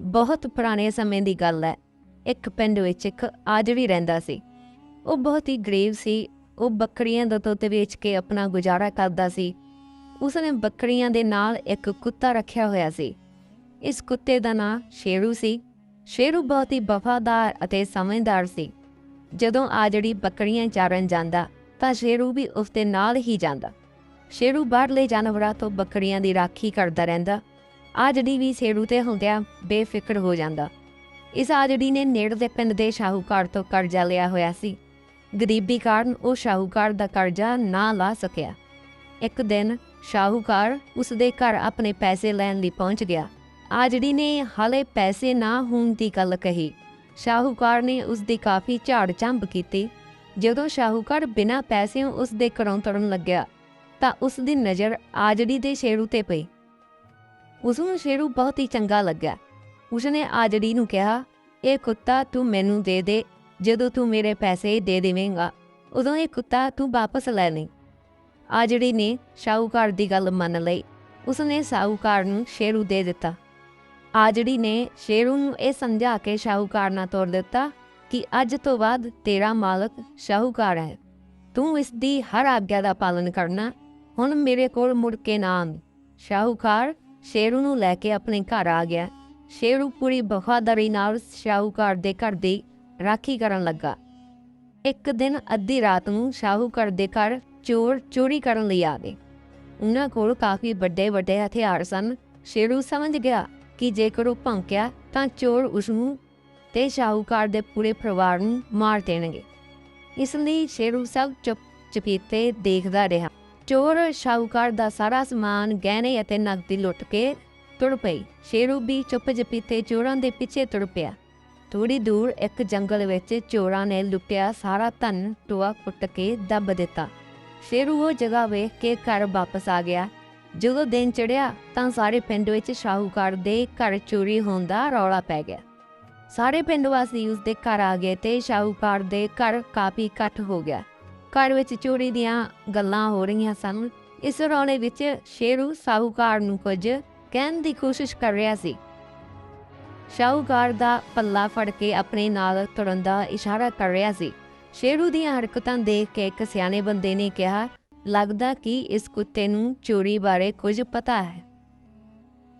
ਬਹੁਤ ਪੁਰਾਣੇ ਸਮੇਂ ਦੀ ਗੱਲ ਹੈ। ਇੱਕ ਪਿੰਡ ਵਿੱਚ ਇੱਕ ਆਜੜੀ ਰਹਿੰਦਾ ਸੀ। ਉਹ ਬਹੁਤ ਹੀ ਗਰੀਬ ਸੀ। ਉਹ ਬੱਕਰੀਆਂ ਦਾ ਦੁੱਧ ਵੇਚ ਕੇ ਆਪਣਾ ਗੁਜ਼ਾਰਾ ਕਰਦਾ ਸੀ। ਉਸਨੇ ਬੱਕਰੀਆਂ ਦੇ ਨਾਲ ਇੱਕ ਕੁੱਤਾ ਰੱਖਿਆ ਹੋਇਆ ਸੀ। ਇਸ ਕੁੱਤੇ ਦਾ ਨਾਂ ਸ਼ੇਰੂ ਸੀ। ਸ਼ੇਰੂ ਬਹੁਤ ਹੀ ਵਫਾਦਾਰ ਅਤੇ ਸਮਝਦਾਰ ਸੀ। ਜਦੋਂ ਆਜੜੀ ਬੱਕਰੀਆਂ ਚਾਰਨ ਜਾਂਦਾ, ਤਾਂ ਸ਼ੇਰੂ ਵੀ ਉਸ ਦੇ ਨਾਲ ਹੀ ਜਾਂਦਾ। ਸ਼ੇਰੂ ਬਾਹਰਲੇ ਜਾਨਵਰਾਂ ਤੋਂ ਬੱਕਰੀਆਂ ਦੀ ਰਾਖੀ ਕਰਦਾ ਰਹਿੰਦਾ। ਆਜੜੀ ਵੀ ਸ਼ੇੜੂ ਤੇ ਹੁੰਦਿਆਂ ਬੇਫਿਕਰ ਹੋ ਜਾਂਦਾ। ਇਸ ਆਜੜੀ ਨੇ ਨੇੜੇ ਦੇ ਪਿੰਡ ਦੇ ਸ਼ਾਹੂਕਾਰ ਤੋਂ ਕਰਜ਼ਾ ਲਿਆ ਹੋਇਆ ਸੀ। ਗਰੀਬੀ ਕਾਰਨ ਉਹ ਸ਼ਾਹੂਕਾਰ ਦਾ ਕਰਜ਼ਾ ਨਾ ਲਾ ਸਕਿਆ। ਇੱਕ ਦਿਨ ਸ਼ਾਹੂਕਾਰ ਉਸ ਦੇ ਘਰ ਆਪਣੇ ਪੈਸੇ ਲੈਣ ਲਈ ਪਹੁੰਚ ਗਿਆ। ਆਜੜੀ ਨੇ ਹਾਲੇ ਪੈਸੇ ਨਾ ਹੋਣ ਦੀ ਗੱਲ ਕਹੀ, ਸ਼ਾਹੂਕਾਰ ਨੇ ਉਸ ਦੀ ਕਾਫੀ ਝਾੜ ਝੰਬ ਕੀਤੀ। ਜਦੋਂ ਸ਼ਾਹੂਕਾਰ ਬਿਨਾਂ ਪੈਸੇ ਉਸ ਦੇ ਘਰੋਂ ਤੁਰਨ ਲੱਗਿਆ, ਤਾਂ ਉਸ ਦੀ ਨਜ਼ਰ ਆਜੜੀ ਦੇ ਸ਼ੇਰੂ ਤੇ ਪਈ। ਉਸ ਨੂੰ ਸ਼ੇਰੂ ਬਹੁਤ ਹੀ ਚੰਗਾ ਲੱਗਾ। ਉਸਨੇ ਆਜੜੀ ਨੂੰ ਕਿਹਾ, ਇਹ ਕੁੱਤਾ ਤੂੰ ਮੈਨੂੰ ਦੇ ਦੇ, ਜਦੋਂ ਤੂੰ ਮੇਰੇ ਪੈਸੇ ਦੇ ਦੇਵੇਂਗਾ, ਉਦੋਂ ਇਹ ਕੁੱਤਾ ਤੂੰ ਵਾਪਸ ਲੈ ਲਈ। ਆਜੜੀ ਨੇ ਸ਼ਾਹੂਕਾਰ ਦੀ ਗੱਲ ਮੰਨ ਲਈ। ਉਸਨੇ ਸ਼ਾਹੂਕਾਰ ਨੂੰ ਸ਼ੇਰੂ ਦੇ ਦਿੱਤਾ। ਆਜੜੀ ਨੇ ਸ਼ੇਰੂ ਨੂੰ ਇਹ ਸਮਝਾ ਕੇ ਸ਼ਾਹੂਕਾਰ ਨਾਲ ਤੋਰ ਦਿੱਤਾ ਕਿ ਅੱਜ ਤੋਂ ਬਾਅਦ ਤੇਰਾ ਮਾਲਕ ਸ਼ਾਹੂਕਾਰ ਹੈ। ਤੂੰ ਇਸ ਦੀ ਹਰ ਆਗਿਆ ਦਾ ਪਾਲਨ ਕਰਨਾ, ਹੁਣ ਮੇਰੇ ਕੋਲ ਮੁੜ ਕੇ ਨਾ ਆਵੀਂ। ਸ਼ਾਹੂਕਾਰ ਸ਼ੇਰੂ ਨੂੰ ਲੈ ਕੇ ਆਪਣੇ ਘਰ ਆ ਗਿਆ। ਸ਼ੇਰੂ ਪੂਰੀ ਵਫਾਦਾਰੀ ਨਾਲ ਸ਼ਾਹੂਕਾਰ ਦੇ ਘਰ ਦੀ ਰਾਖੀ ਕਰਨ ਲੱਗਾ। ਇੱਕ ਦਿਨ ਅੱਧੀ ਰਾਤ ਨੂੰ ਸ਼ਾਹੂਕਾਰ ਦੇ ਘਰ ਚੋਰ ਚੋਰੀ ਕਰਨ ਲਈ ਆ ਗਏ। ਉਹਨਾਂ ਕੋਲ ਕਾਫੀ ਵੱਡੇ ਵੱਡੇ ਹਥਿਆਰ ਸਨ। ਸ਼ੇਰੂ ਸਮਝ ਗਿਆ ਕਿ ਜੇਕਰ ਉਹ ਭੌਂਕਿਆ ਤਾਂ ਚੋਰ ਉਸ ਨੂੰ ਤੇ ਸ਼ਾਹੂਕਾਰ ਦੇ ਪੂਰੇ ਪਰਿਵਾਰ ਨੂੰ ਮਾਰ ਦੇਣਗੇ। ਇਸ ਲਈ ਸ਼ੇਰੂ ਸਭ ਚੁੱਪ ਚਪੀਤੇ ਦੇਖਦਾ ਰਿਹਾ। ਚੋਰ ਸ਼ਾਹੂਕਾਰ ਦਾ ਸਾਰਾ ਸਮਾਨ ਗਹਿਣੇ ਅਤੇ ਨਕਦੀ ਲੁੱਟ ਕੇ ਤੁਰ ਪਈ। ਸ਼ੇਰੂ ਵੀ ਚੁੱਪ ਚਪੀਤੇ ਚੋਰਾਂ ਦੇ ਪਿੱਛੇ ਤੁਰ ਪਿਆ। ਥੋੜੀ ਦੂਰ ਇੱਕ ਜੰਗਲ ਵਿੱਚ ਚੋਰਾਂ ਨੇ ਲੁੱਟਿਆ ਸਾਰਾ ਧਨ ਟੋਆ ਪੁੱਟ ਕੇ ਦੱਬ ਦਿੱਤਾ। ਸ਼ੇਰੂ ਉਹ ਜਗ੍ਹਾ ਵੇਖ ਕੇ ਘਰ ਵਾਪਸ ਆ ਗਿਆ। ਜਦੋਂ ਦਿਨ ਚੜਿਆ ਤਾਂ ਸਾਰੇ ਪਿੰਡ ਵਿੱਚ ਸ਼ਾਹੂਕਾਰ ਦੇ ਘਰ ਚੋਰੀ ਹੋਣ ਦਾ ਰੌਲਾ ਪੈ ਗਿਆ। ਸਾਰੇ ਪਿੰਡ ਵਾਸੀ ਉਸ ਦੇ ਘਰ ਆ ਗਏ ਤੇ ਸ਼ਾਹੂਕਾਰ ਦੇ ਘਰ ਕਾਫੀ ਇਕੱਠ ਹੋ ਗਿਆ। ਘਰ ਵਿੱਚ ਚੋਰੀ ਦੀਆਂ ਗੱਲਾਂ ਹੋ ਰਹੀਆਂ ਸਨ। ਇਸ ਰੌਲੇ ਵਿੱਚ ਸ਼ੇਰੂ ਸ਼ਾਹੂਕਾਰ ਨੂੰ ਕੁਝ ਕਹਿਣ ਦੀ ਕੋਸ਼ਿਸ਼ ਕਰ ਰਿਹਾ ਸੀ। ਸ਼ਾਹੂਕਾਰ ਦਾ ਪੱਲਾ ਫੜ ਕੇ ਆਪਣੇ ਨਾਲ ਤੁਰਨ ਦਾ ਇਸ਼ਾਰਾ ਕਰ ਰਿਹਾ ਸੀ। ਸ਼ੇਰੂ ਦੀਆਂ ਹਰਕਤਾਂ ਦੇਖ ਕੇ ਇੱਕ ਸਿਆਣੇ ਬੰਦੇ ਨੇ ਕਿਹਾ, ਲੱਗਦਾ ਕਿ ਇਸ ਕੁੱਤੇ ਨੂੰ ਚੋਰੀ ਬਾਰੇ ਕੁਝ ਪਤਾ ਹੈ।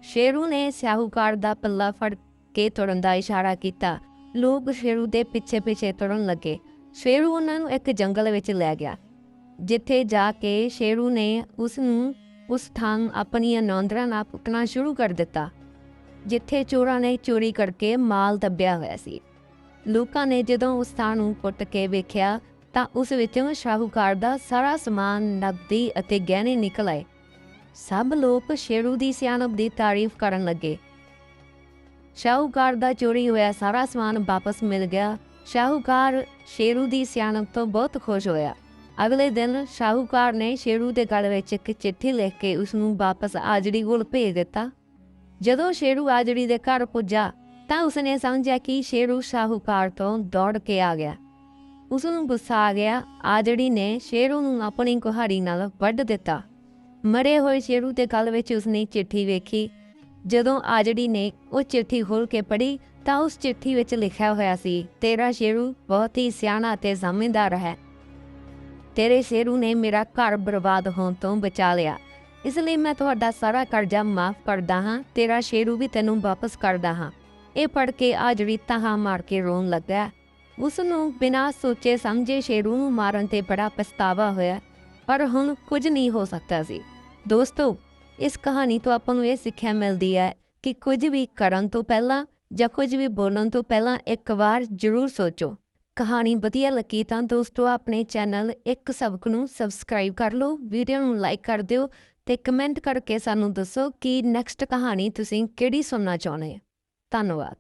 ਸ਼ੇਰੂ ਨੇ ਸ਼ਾਹੂਕਾਰ ਦਾ ਪੱਲਾ ਫੜ ਕੇ ਤੁਰਨ ਦਾ ਇਸ਼ਾਰਾ ਕੀਤਾ। ਲੋਕ ਸ਼ੇਰੂ ਦੇ ਪਿੱਛੇ ਪਿੱਛੇ ਤੁਰਨ ਲੱਗੇ। ਸ਼ੇਰੂ ਉਹਨਾਂ ਨੂੰ ਇੱਕ ਜੰਗਲ ਵਿੱਚ ਲੈ ਗਿਆ, ਜਿੱਥੇ ਜਾ ਕੇ ਸ਼ੇਰੂ ਨੇ ਉਸ ਨੂੰ ਉਸ ਥਾਂ ਆਪਣੀਆਂ ਨੌਂਦਰਾਂ ਨਾਲ ਪੁੱਟਣਾ ਸ਼ੁਰੂ ਕਰ ਦਿੱਤਾ, ਜਿੱਥੇ ਚੋਰਾਂ ਨੇ ਚੋਰੀ ਕਰਕੇ ਮਾਲ ਦੱਬਿਆ ਹੋਇਆ ਸੀ। ਲੋਕਾਂ ਨੇ ਜਦੋਂ ਉਸ ਥਾਂ ਨੂੰ ਪੁੱਟ ਕੇ ਵੇਖਿਆ, ਤਾਂ ਉਸ ਵਿੱਚੋਂ ਸ਼ਾਹੂਕਾਰ ਦਾ ਸਾਰਾ ਸਮਾਨ ਨਕਦੀ ਅਤੇ ਗਹਿਣੇ ਨਿਕਲ ਆਏ। ਸਭ ਲੋਕ ਸ਼ੇਰੂ ਦੀ ਸਿਆਣਪ ਦੀ ਤਾਰੀਫ ਕਰਨ ਲੱਗੇ। ਸ਼ਾਹੂਕਾਰ ਦਾ ਚੋਰੀ ਹੋਇਆ ਸਾਰਾ ਸਮਾਨ ਵਾਪਸ ਮਿਲ ਗਿਆ ਸ਼ਾਹੂਕਾਰ ਸ਼ੇਰੂ ਦੀ ਸਿਆਣਪ ਤੋਂ ਬਹੁਤ ਖੁਸ਼ ਹੋਇਆ। ਅਗਲੇ ਦਿਨ ਸ਼ਾਹੂਕਾਰ ਨੇ ਸ਼ੇਰੂ ਦੇ ਗਲ ਵਿੱਚ ਇੱਕ ਚਿੱਠੀ ਲਿਖ ਕੇ ਉਸ ਨੂੰ ਵਾਪਸ ਆਜੜੀ ਕੋਲ ਭੇਜ ਦਿੱਤਾ। ਜਦੋਂ ਸ਼ੇਰੂ ਆਜੜੀ ਦੇ ਘਰ ਪੁੱਜਾ, ਤਾਂ ਉਸਨੇ ਸਮਝਿਆ ਕਿ ਸ਼ੇਰੂ ਸ਼ਾਹੂਕਾਰ ਤੋਂ ਦੌੜ ਕੇ ਆ ਗਿਆ। ਉਸ ਨੂੰ ਗੁੱਸਾ ਆ ਗਿਆ। ਆਜੜੀ ਨੇ ਸ਼ੇਰੂ ਨੂੰ ਆਪਣੀ ਕੁਹਾੜੀ ਨਾਲ ਵੱਢ ਦਿੱਤਾ। ਮਰੇ ਹੋਏ ਸ਼ੇਰੂ ਦੇ ਗਲ ਵਿੱਚ ਉਸਨੇ ਚਿੱਠੀ ਵੇਖੀ। ਜਦੋਂ ਆਜੜੀ ਨੇ ਉਹ ਚਿੱਠੀ ਖੋਲ ਕੇ ਪੜ੍ਹੀ ਤਾਂ ਉਸ ਚਿੱਠੀ ਵਿੱਚ ਲਿਖਿਆ ਹੋਇਆ ਸੀ, ਤੇਰਾ ਸ਼ੇਰੂ ਬਹੁਤ ਹੀ ਸਿਆਣਾ ਤੇ ਸਮਝਦਾਰ ਹੈ। ਤੇਰੇ ਸ਼ੇਰੂ ਨੇ ਮੇਰਾ ਘਰ ਬਰਬਾਦ ਹੋਣ ਤੋਂ ਬਚਾ ਲਿਆ। ਇਸ ਲਈ ਮੈਂ ਤੁਹਾਡਾ ਸਾਰਾ ਕਰਜ਼ਾ ਮਾਫ ਕਰਦਾ ਹਾਂ, ਤੇਰਾ ਸ਼ੇਰੂ ਵੀ ਤੈਨੂੰ ਵਾਪਸ ਕਰਦਾ ਹਾਂ। ਇਹ ਪੜ ਕੇ ਆਜੜੀ ਤਾਹਾ ਮਾਰ ਕੇ ਰੋਣ ਲੱਗਾ। ਉਸ ਨੂੰ ਬਿਨਾਂ ਸੋਚੇ ਸਮਝੇ ਸ਼ੇਰੂ ਨੂੰ ਮਾਰਨ ਤੇ ਬੜਾ ਪਛਤਾਵਾ ਹੋਇਆ, ਪਰ ਹੁਣ ਕੁਝ ਨਹੀਂ ਹੋ ਸਕਦਾ ਸੀ। ਦੋਸਤੋ ਇਸ ਕਹਾਣੀ ਤੋਂ ਆਪਾਂ ਨੂੰ ਇਹ ਸਿੱਖਿਆ ਮਿਲਦੀ ਹੈ ਕਿ ਕੁਝ ਵੀ ਕਰਨ ਤੋਂ ਪਹਿਲਾਂ ਜਾਂ ਕੁਝ ਵੀ ਬੋਲਣ ਤੋਂ ਪਹਿਲਾਂ ਇੱਕ ਵਾਰ ਜ਼ਰੂਰ ਸੋਚੋ। ਕਹਾਣੀ ਵਧੀਆ ਲੱਗੀ ਤਾਂ ਦੋਸਤੋ ਆਪਣੇ ਚੈਨਲ ਇੱਕ ਸਬਕ ਨੂੰ ਸਬਸਕ੍ਰਾਈਬ ਕਰ ਲਓ, ਵੀਡੀਓ ਨੂੰ ਲਾਈਕ ਕਰ ਦਿਓ ਤੇ ਕਮੈਂਟ ਕਰਕੇ ਸਾਨੂੰ ਦੱਸੋ ਕਿ ਨੈਕਸਟ ਕਹਾਣੀ ਤੁਸੀਂ ਕਿਹੜੀ ਸੁਣਨਾ ਚਾਹੁੰਦੇ ਹੋ। ਧੰਨਵਾਦ।